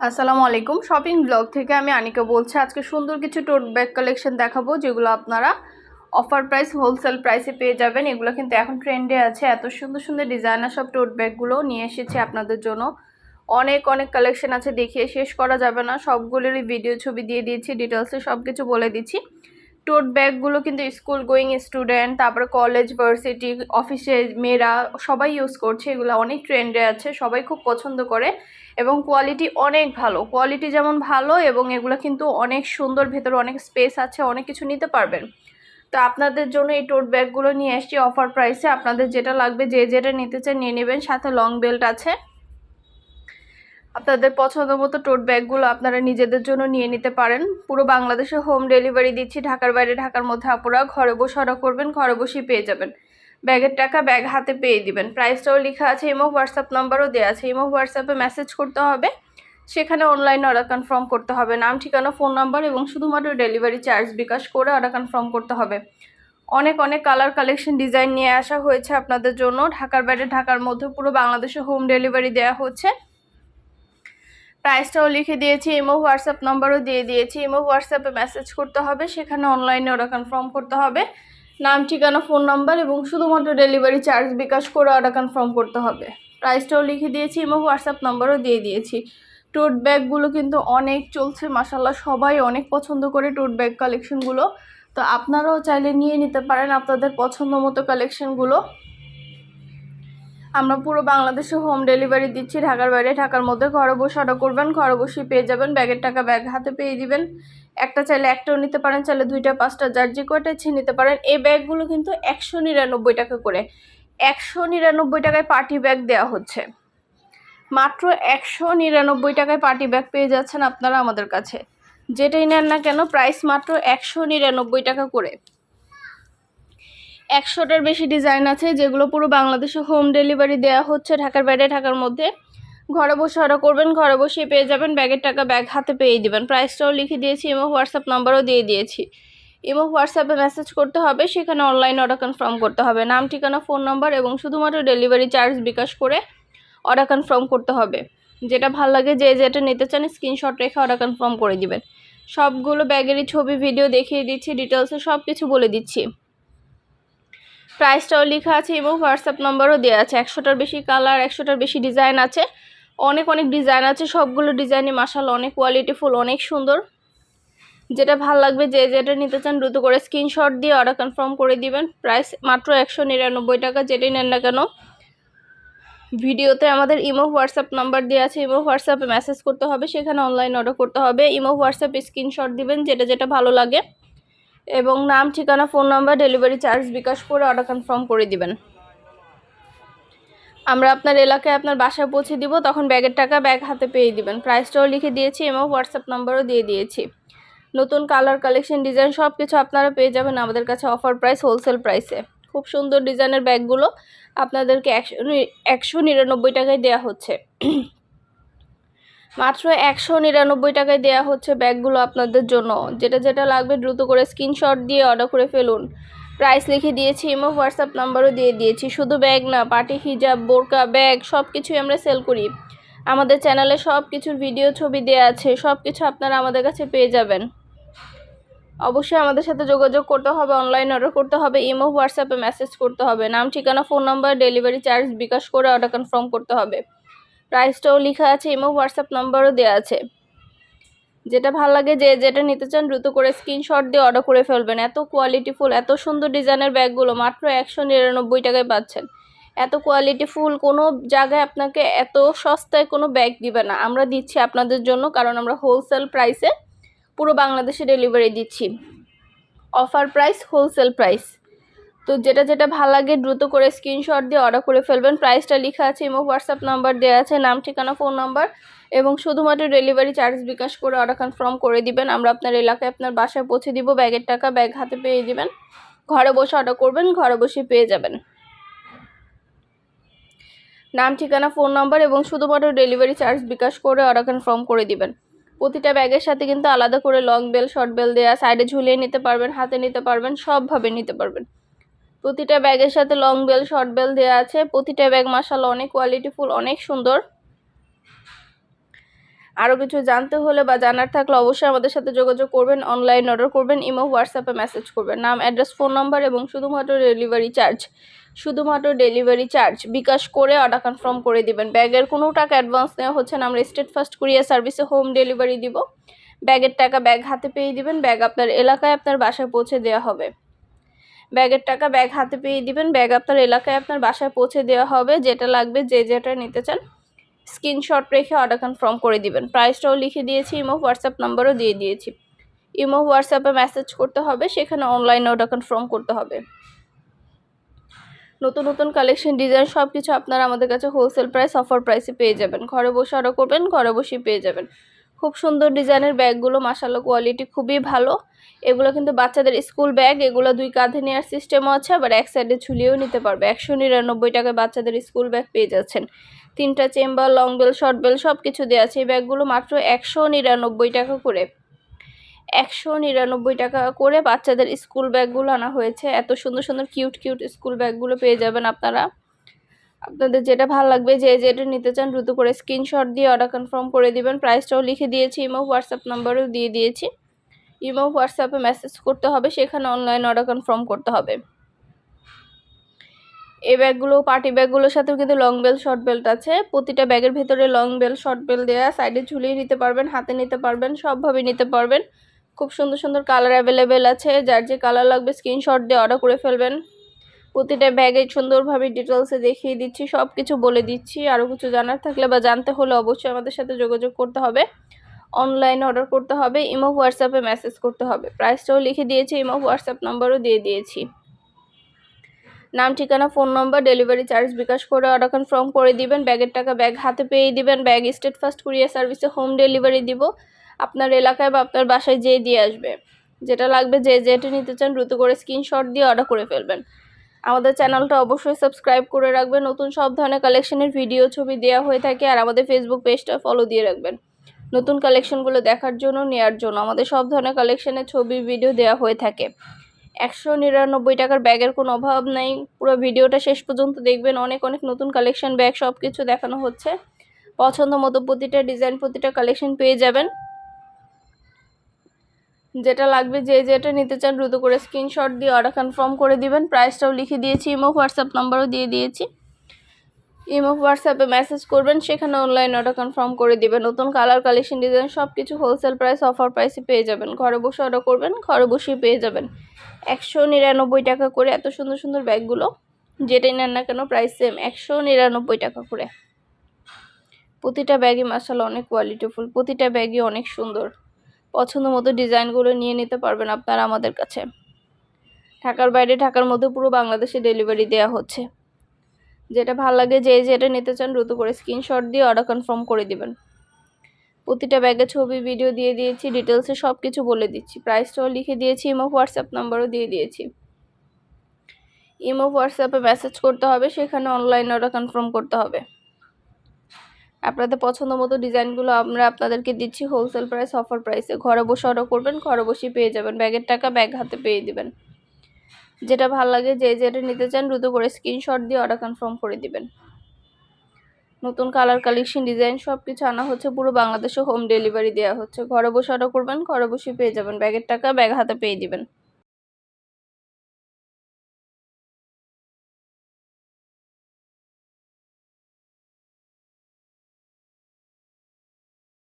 আসসালামু আলাইকুম। Shopping blog থেকে আমি আনিকা বলছি। আজকে সুন্দর কিছু টোট ব্যাগ কালেকশন দেখাবো, যেগুলো আপনারা অফার প্রাইস হোলসেল প্রাইসে পেয়ে যাবেন। এগুলো কিন্তু এখন ট্রেন্ডে আছে। এত সুন্দর সুন্দর ডিজাইনার সব টোট ব্যাগগুলো নিয়ে এসেছি আপনাদের জন্য। অনেক অনেক কালেকশন আছে, দেখিয়ে শেষ করা যাবে না। সবগুলোরই ভিডিও ছবি দিয়ে দিয়েছি ডিটেলসে সব কিছু বলে দিচ্ছি। টোট ব্যাগগুলো কিন্তু স্কুল গোয়িং স্টুডেন্ট তারপরে কলেজ ভার্সিটি অফিসে মেয়েরা সবাই ইউজ করছে, এগুলো অনেক ট্রেন্ডে আছে, সবাই খুব পছন্দ করে এবং কোয়ালিটি অনেক ভালো। কোয়ালিটি যেমন ভালো এবং এগুলো কিন্তু অনেক সুন্দর, ভেতরে অনেক স্পেস আছে, অনেক কিছু নিতে পারবেন। তো আপনাদের জন্য এই টোট ব্যাগগুলো নিয়ে এসছি অফার প্রাইসে আপনাদের যেটা লাগবে, যে যেটা নিতে চান নিয়ে নেবেন, সাথে লং বেল্ট আছে। আপনাদের পছন্দ মতো টোট ব্যাগগুলো আপনারা নিজেদের জন্য নিয়ে নিতে পারেন। পুরো বাংলাদেশে হোম ডেলিভারি দিচ্ছি, ঢাকার বাইরে, ঢাকার মধ্যে আপুরা। ঘরে বসে অর্ডার করবেন, ঘরে বসেই পেয়ে যাবেন। ব্যাগের টাকা ব্যাগ হাতে পেয়ে দিবেন। প্রাইসটাও লেখা আছে ইমো হোয়াটসঅ্যাপ নাম্বারও দেওয়া আছে। ইমো হোয়াটসঅ্যাপে মেসেজ করতে হবে। সেখানে অনলাইনে অর্ডার কনফার্ম করতে হবে। নাম, ঠিকানা ফোন নাম্বার এবং শুধুমাত্র ডেলিভারি চার্জ বিকাশ করে অর্ডার কনফার্ম করতে হবে। অনেক অনেক কালার কালেকশন ডিজাইন নিয়ে আসা হয়েছে আপনাদের জন্য। ঢাকার বাইরে, ঢাকার মধ্যে পুরো বাংলাদেশে হোম ডেলিভারি দেওয়া হচ্ছে। প্রাইসটাও লিখে দিয়েছি ইমো হোয়াটসঅ্যাপ নাম্বারও দিয়ে দিয়েছি। ইমো হোয়াটসঅ্যাপে মেসেজ করতে হবে, সেখানে অনলাইনে অর্ডার কনফার্ম করতে হবে। নাম, ঠিকানা ফোন নাম্বার এবং শুধুমাত্র ডেলিভারি চার্জ বিকাশ করে অর্ডার কনফার্ম করতে হবে। প্রাইসটাও লিখে দিয়েছি এবং হোয়াটসঅ্যাপ নাম্বারও দিয়ে দিয়েছি। টোট ব্যাগগুলো কিন্তু অনেক চলছে মাসাল্লাহ সবাই অনেক পছন্দ করে টোট ব্যাগ কালেকশনগুলো তো আপনারাও চাইলে নিয়ে নিতে পারেন আপনাদের পছন্দ মতো কালেকশনগুলো আমরা পুরো বাংলাদেশে হোম ডেলিভারি দিচ্ছি, ঢাকার বাইরে, ঢাকার মধ্যে। ঘরে বসে অর্ডার করবেন, ঘরে বসে পেয়ে যাবেন ব্যাগের টাকা ব্যাগ হাতে পেয়ে দিবেন। একটা চাইলে একটাও নিতে পারেন, চাইলে দুইটা, পাঁচটা, যার যে কয়টা নিতে পারেন। এই ব্যাগগুলো কিন্তু একশো নিরানব্বই টাকা করে। একশো নিরানব্বই টাকায় পার্টি ব্যাগ দেওয়া হচ্ছে। মাত্র একশো নিরানব্বই টাকায় পার্টি ব্যাগ পেয়ে যাচ্ছেন আপনারা আমাদের কাছে। যেটাই নেন না কেন প্রাইস মাত্র একশো নিরানব্বই টাকা করে। একশোটার বেশি ডিজাইন আছে, যেগুলো পুরো বাংলাদেশে হোম ডেলিভারি দেওয়া হচ্ছে, ঢাকার বাইরে, ঢাকার মধ্যে। ঘরে বসে অর্ডার করবেন, ঘরে বসে পেয়ে যাবেন ব্যাগের টাকা ব্যাগ হাতে পেয়ে দিবেন। প্রাইসটাও লিখে দিয়েছি এবং হোয়াটসঅ্যাপ নাম্বারও দিয়ে দিয়েছি। এবং হোয়াটসঅ্যাপে মেসেজ করতে হবে, সেখানে অনলাইন অর্ডার কনফার্ম করতে হবে। নাম, ঠিকানা ফোন নাম্বার এবং শুধুমাত্র ডেলিভারি চার্জ বিকাশ করে অর্ডার কনফার্ম করতে হবে। যেটা ভালো লাগে, যে যেটা নিতে চান স্ক্রিনশট রেখে অর্ডার কনফার্ম করে দিবেন। সবগুলো ব্যাগেরই ছবি ভিডিও দেখিয়ে দিচ্ছি ডিটেলসে সব কিছু বলে দিচ্ছি। প্রাইসটাও লেখা আছে এবং হোয়াটসঅ্যাপ নম্বরও দেওয়া আছে। একশোটার বেশি কালার একশোটার বেশি ডিজাইন আছে। অনেক অনেক ডিজাইন আছে। সবগুলো ডিজাইনই মাসাল অনেক কোয়ালিটিফুল অনেক সুন্দর। যেটা ভালো লাগবে যে যেটা নিতে চান দ্রুত করে স্ক্রিনশট দিয়ে অর্ডার কনফার্ম করে দিবেন। প্রাইস মাত্র একশো নিরানব্বই টাকা, যেটাই নেন না কেন। ভিডিওতে আমাদের ইমো হোয়াটসঅ্যাপ নাম্বার দেওয়া আছে। ইমো হোয়াটসঅ্যাপে মেসেজ করতে হবে। সেখানে অনলাইন অর্ডার করতে হবে। ইমো হোয়াটসঅ্যাপে স্ক্রিনশট দিবেন। যেটা যেটা ভালো লাগে। এবং নাম, ঠিকানা, phone number, delivery charge, bKash করে অর্ডার কনফার্ম করে দিবেন। আমরা আপনার এলাকায় আপনার বাসায় পৌঁছে দিব, তখন ব্যাগের টাকা ব্যাগ হাতে পেয়ে দিবেন। প্রাইসটাও লিখে দিয়েছি এবং হোয়াটসঅ্যাপ নাম্বারও দিয়ে দিয়েছি। নতুন কালার কালেকশন ডিজাইন সব কিছু আপনারা পেয়ে যাবেন আমাদের কাছে অফার প্রাইস হোলসেল প্রাইসে খুব সুন্দর ডিজাইনের ব্যাগগুলো আপনাদেরকে একশো একশো নিরানব্বই টাকায় দেওয়া হচ্ছে। মাত্র একশো নিরানব্বই টাকায় দেওয়া হচ্ছে ব্যাগগুলো আপনাদের জন্য। যেটা যেটা লাগবে দ্রুত করে স্ক্রিনশট দিয়ে অর্ডার করে ফেলুন। প্রাইস লিখে দিয়েছি ইমো হোয়াটসঅ্যাপ নাম্বারও দিয়ে দিয়েছি। শুধু ব্যাগ না পার্টি হিজাব, বোরকা, ব্যাগ সব কিছুই আমরা সেল করি। আমাদের চ্যানেলে সব কিছুর ভিডিও ছবি দেওয়া আছে। সব কিছু আপনারা আমাদের কাছে পেয়ে যাবেন। অবশ্যই আমাদের সাথে যোগাযোগ করতে হবে অনলাইন অর্ডার করতে হবে ইমো হোয়াটসঅ্যাপে মেসেজ করতে হবে। নাম, ঠিকানা phone number delivery charge bKash করে অর্ডার কনফার্ম করতে হবে। প্রাইসটাও লেখা আছে, ইমো, হোয়াটসঅ্যাপ নাম্বারও দেওয়া আছে। যেটা ভালো লাগে যে যেটা নিতে চান দ্রুত করে স্ক্রিনশট দিয়ে অর্ডার করে ফেলবেন। এত কোয়ালিটিফুল এত সুন্দর ডিজাইনের ব্যাগগুলো মাত্র একশো নিরানব্বই টাকায় পাচ্ছেন। এত কোয়ালিটিফুল কোনো জায়গায় আপনাকে এত সস্তায় কোনো ব্যাগ দিবে না। আমরা দিচ্ছি আপনাদের জন্য, কারণ আমরা হোলসেল প্রাইসে পুরো বাংলাদেশে ডেলিভারি দিচ্ছি। অফার প্রাইস হোলসেল প্রাইস তো যেটা যেটা ভালো লাগে দ্রুত করে স্ক্রিনশট দিয়ে অর্ডার করে ফেলবেন। প্রাইসটা লেখা আছে ইমো হোয়াটসঅ্যাপ নাম্বার দেওয়া আছে, নাম, ঠিকানা ফোন নাম্বার এবং শুধুমাত্র ডেলিভারি চার্জ বিকাশ করে অর্ডার কনফার্ম করে দিবেন। আমরা আপনার এলাকায় আপনার বাসায় পৌঁছে দিব ব্যাগের টাকা ব্যাগ হাতে পেয়ে দিবেন ঘরে বসে অর্ডার করবেন, ঘরে বসে পেয়ে যাবেন। নাম, ঠিকানা ফোন নাম্বার এবং শুধুমাত্র ডেলিভারি চার্জ বিকাশ করে অর্ডার কনফার্ম করে দিবেন। প্রতিটা ব্যাগের সাথে কিন্তু আলাদা করে লং বেল শর্ট বেল দেওয়া সাইডে ঝুলিয়ে নিতে পারবেন, হাতে নিতে পারবেন, সবভাবে নিতে পারবেন। প্রতিটা ব্যাগের সাথে লং বেল শর্ট বেল দেওয়া আছে। প্রতিটা ব্যাগ মাসাল অনেক কোয়ালিটিফুল অনেক সুন্দর। আরও কিছু জানতে হলে বা জানার থাকলে অবশ্যই আমাদের সাথে যোগাযোগ করবেন অনলাইন অর্ডার করবেন ইমো হোয়াটসঅ্যাপে মেসেজ করবেন। নাম অ্যাড্রেস ফোন নাম্বার এবং শুধুমাত্র ডেলিভারি চার্জ শুধুমাত্র ডেলিভারি চার্জ বিকাশ করে অর্ডার কনফার্ম করে দিবেন। ব্যাগের কোনো টাকা অ্যাডভান্স নেওয়া হচ্ছে না। আমরা স্টেট ফার্স্ট কুরিয়ার সার্ভিসে হোম ডেলিভারি দিব। ব্যাগের টাকা ব্যাগ হাতে পেয়ে দিবেন। ব্যাগ আপনার এলাকায়, আপনার বাসায় পৌঁছে দেওয়া হবে। ব্যাগের টাকা ব্যাগ হাতে পেয়ে দিবেন। ব্যাগ আপনার এলাকায় আপনার বাসায় পৌঁছে দেওয়া হবে। যেটা লাগবে, যে যেটা নিতে চান, স্ক্রিনশট রেখে অর্ডার কনফার্ম করে দিবেন। প্রাইসটাও লিখে দিয়েছি, ইমো, হোয়াটসঅ্যাপ নাম্বারও দিয়ে দিয়েছি। ইমো, হোয়াটসঅ্যাপে মেসেজ করতে হবে, সেখানে অনলাইনে অর্ডার কনফার্ম করতে হবে। নতুন নতুন কালেকশন ডিজাইন সব কিছু আপনারা আমাদের কাছে হোলসেল প্রাইস অফার প্রাইসে পেয়ে যাবেন। ঘরে বসে অর্ডার করবেন, ঘরে বসেই পেয়ে যাবেন। খুব সুন্দর ডিজাইনের ব্যাগগুলো মাসাল্লাহ কোয়ালিটি খুবই ভালো। এগুলো কিন্তু বাচ্চাদের স্কুল ব্যাগ এগুলো দুই কাঁধে নেওয়ার সিস্টেমও আছে, আবার এক সাইডে ঝুলিয়েও নিতে পারবে। একশো নিরানব্বই টাকায় বাচ্চাদের স্কুল ব্যাগ পেয়ে যাচ্ছেন। তিনটা chamber long bell short bell সব কিছু দেওয়া আছে এই ব্যাগগুলো, মাত্র একশো নিরানব্বই টাকা করে। একশো নিরানব্বই টাকা করে বাচ্চাদের স্কুল ব্যাগগুলো আনা হয়েছে। এত সুন্দর সুন্দর কিউট কিউট স্কুল ব্যাগগুলো পেয়ে যাবেন আপনারা। আপনাদের যেটা ভালো লাগবে, যে যেটা নিতে চান দ্রুত করে স্ক্রিনশট দিয়ে অর্ডার কনফার্ম করে দিবেন। প্রাইসটাও লিখে দিয়েছি, ইমো হোয়াটসঅ্যাপ নাম্বারও দিয়ে দিয়েছি। ইমো হোয়াটসঅ্যাপে মেসেজ করতে হবে, সেখানে অনলাইন অর্ডার কনফার্ম করতে হবে। এই ব্যাগগুলো পার্টি ব্যাগগুলোর সাথেও কিন্তু লং বেল শর্ট বেল্ট আছে। প্রতিটা ব্যাগের ভেতরে লং বেল শর্ট বেল্ট দেওয়া সাইডে ঝুলিয়ে নিতে পারবেন, হাতে নিতে পারবেন, সবভাবে নিতে পারবেন। খুব সুন্দর সুন্দর কালার অ্যাভেলেবেল আছে, যার যে কালার লাগবে স্ক্রিনশট দিয়ে অর্ডার করে ফেলবেন। প্রতিটা ব্যাগে সুন্দরভাবে ডিটেলসে দেখিয়ে দিচ্ছি সব কিছু বলে দিচ্ছি। আরও কিছু জানার থাকলে বা জানতে হলে অবশ্যই আমাদের সাথে যোগাযোগ করতে হবে। অনলাইনে অর্ডার করতে হবে ইমো হোয়াটসঅ্যাপে মেসেজ করতে হবে। প্রাইসটাও লিখে দিয়েছি ইমো হোয়াটসঅ্যাপ নাম্বারও দিয়ে দিয়েছি। নাম, ঠিকানা phone number delivery charge bKash করে অর্ডার কনফার্ম করে দিবেন। ব্যাগের টাকা ব্যাগ হাতে পেয়ে দিবেন। ব্যাগ স্টেট ফার্স্ট কুরিয়ার সার্ভিসে হোম ডেলিভারি দিব। আপনার এলাকায় বা আপনার বাসায় যেয়ে দিয়ে আসবে। যেটা লাগবে যে যেটা নিতে চান দ্রুত করে স্ক্রিনশট দিয়ে অর্ডার করে ফেলবেন। আমাদের চ্যানেলটা অবশ্যই সাবস্ক্রাইব করে রাখবেন। নতুন সব ধরনের কালেকশনের ভিডিও ছবি দেওয়া হয়ে থাকে আর আমাদের ফেসবুক পেজটা ফলো দিয়ে রাখবেন। নতুন কালেকশনগুলো দেখার জন্য নেওয়ার জন্য আমাদের সব ধরনের কালেকশনের ছবি ভিডিও দেওয়া হয়ে থাকে। একশো নিরানব্বই টাকার ব্যাগের কোনো অভাব নেই। পুরো ভিডিওটা শেষ পর্যন্ত দেখবেন। অনেক অনেক নতুন কালেকশন ব্যাগ সব কিছু দেখানো হচ্ছে। পছন্দ মতো প্রতিটা ডিজাইন প্রতিটা কালেকশন পেয়ে যাবেন। যেটা লাগবে যে যেটা নিতে চান দ্রুত করে স্ক্রিনশট দিয়ে অর্ডার কনফার্ম করে দিবেন। প্রাইসটাও লিখে দিয়েছি ইমো হোয়াটসঅ্যাপ নাম্বারও দিয়ে দিয়েছি। ইমো হোয়াটসঅ্যাপে মেসেজ করবেন, সেখানে অনলাইন অর্ডার কনফার্ম করে দিবেন। নতুন কালার কালেকশন ডিজাইন সব কিছু হোলসেল প্রাইস অফার প্রাইসে পেয়ে যাবেন। ঘরে বসে অর্ডার করবেন, ঘরে বসেই পেয়ে যাবেন। একশো নিরানব্বই টাকা করে এত সুন্দর সুন্দর ব্যাগগুলো, যেটাই নেন না কেন প্রাইস সেম একশো নিরানব্বই টাকা করে। প্রতিটা ব্যাগই মাসাল অনেক কোয়ালিটিফুল প্রতিটা ব্যাগই অনেক সুন্দর। পছন্দ মতো ডিজাইনগুলো নিয়ে নিতে পারবেন আপনারা আমাদের কাছে। ঢাকার বাইরে, ঢাকার মধ্যে পুরো বাংলাদেশে ডেলিভারি দেওয়া হচ্ছে। যেটা ভালো লাগে, যে যেটা নিতে চান দ্রুত করে স্ক্রিনশট দিয়ে অর্ডার কনফার্ম করে দিবেন। প্রতিটা ব্যাগে ছবি ভিডিও দিয়ে দিয়েছি ডিটেলসে সব কিছু বলে দিচ্ছি। প্রাইসটাও লিখে দিয়েছি ইমো হোয়াটসঅ্যাপ নাম্বারও দিয়ে দিয়েছি। ইমো হোয়াটসঅ্যাপে মেসেজ করতে হবে, সেখানে অনলাইন অর্ডার কনফার্ম করতে হবে। আপনাদের পছন্দ মতো ডিজাইনগুলো আমরা আপনাদেরকে দিচ্ছি হোলসেল প্রাইস অফার প্রাইসে ঘরে বসে অর্ডার করবেন, ঘরে বসেই পেয়ে যাবেন। ব্যাগের টাকা ব্যাগ হাতে পেয়ে দিবেন। যেটা ভালো লাগে, যে যেটা নিতে চান, দ্রুত করে স্ক্রিনশট দিয়ে অর্ডার কনফার্ম করে দিবেন। নতুন কালার কালেকশন ডিজাইন সব কিছু আনা হচ্ছে, পুরো বাংলাদেশে হোম ডেলিভারি দেওয়া হচ্ছে। ঘরে বসে অর্ডার করবেন, ঘরে বসে পেয়ে যাবেন। ব্যাগের টাকা ব্যাগ হাতে পেয়ে দিবেন।